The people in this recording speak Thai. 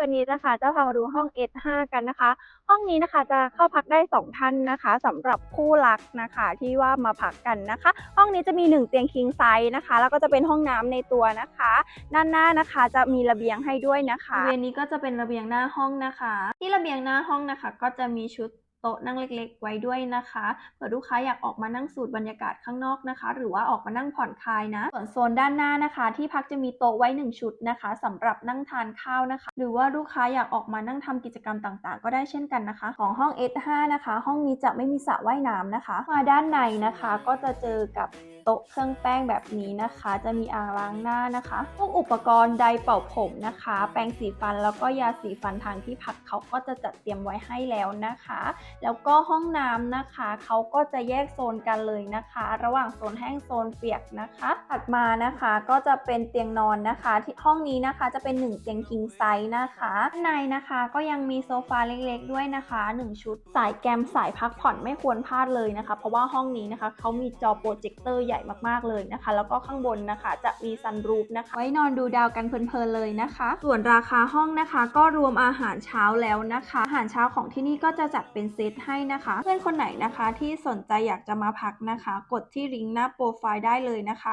วันนี้นะคะจะพามาดูห้อง S5 กันนะคะ ห้องนี้นะคะจะเข้าพักได้ 2 ท่านนะคะสำหรับคู่รักนะคะที่ว่ามาพักกันนะคะ ห้องนี้จะมี 1 เตียงคิงไซส์นะคะ แล้วก็จะเป็นห้องน้ำในตัวนะคะ ด้านหน้านะคะจะมีระเบียงให้ด้วยนะคะบริเวณนี้ก็จะเป็นระเบียงหน้าห้องนะคะ ที่ระเบียงหน้าห้องนะคะ ก็จะมีชุด โต๊ะนั่งเล็กๆ ไว้ด้วยนะคะเผื่อลูกค้าอยากออกมานั่งสูดบรรยากาศข้างนอกนะคะ หรือว่าออกมานั่งผ่อนคลายนะ ส่วนโซนด้านหน้านะคะ ที่พักจะมีโต๊ะไว้ 1 ชุดนะคะสำหรับนั่งทานข้าวนะคะ หรือว่าลูกค้าอยากออกมานั่งทำกิจกรรมต่างๆ ก็ได้เช่นกันนะคะ ของห้อง S5 นะคะ ห้องนี้จะไม่มีสระว่ายน้ำนะคะ มาด้านในนะคะก็จะเจอกับ โต๊ะเครื่องแป้งแบบนี้นะคะ จะมีอ่างล้างหน้านะคะพวกอุปกรณ์ไดร์เป่าผมนะคะ แปรงสีฟันแล้วก็ยาสีฟันทางที่พักเขาก็จะจัดเตรียมไว้ให้แล้วนะคะ แล้วก็ห้องน้ำนะคะเขาก็จะแยกโซนกันเลยนะคะ ระหว่างโซนแห้งโซนเปียกนะคะ ถัดมานะคะก็จะเป็นเตียงนอนนะคะ ที่ห้องนี้นะคะจะเป็น 1 เตียง king size นะคะข้างในนะคะก็ยังมีโซฟาเล็กๆ ด้วยนะคะ 1 ชุด สายแกมสายพักผ่อนไม่ควรพลาดเลยนะคะ เพราะว่าห้องนี้นะคะเขามีจอโปรเจคเตอร์ใหญ่มากๆเลยนะคะ แล้วก็ข้างบนนะคะ จะมีซันรูฟนะคะ ไว้นอนดูดาวกันเพลินๆเลยนะคะ ส่วนราคาห้องนะคะ ก็รวมอาหารเช้าแล้วนะคะ อาหารเช้าของที่นี่ก็จะจัดเป็นเซตให้นะคะ เพื่อนคนไหนนะคะที่สนใจอยากจะมาพักนะคะ กดที่ลิงก์หน้าโปรไฟล์ได้เลยนะคะ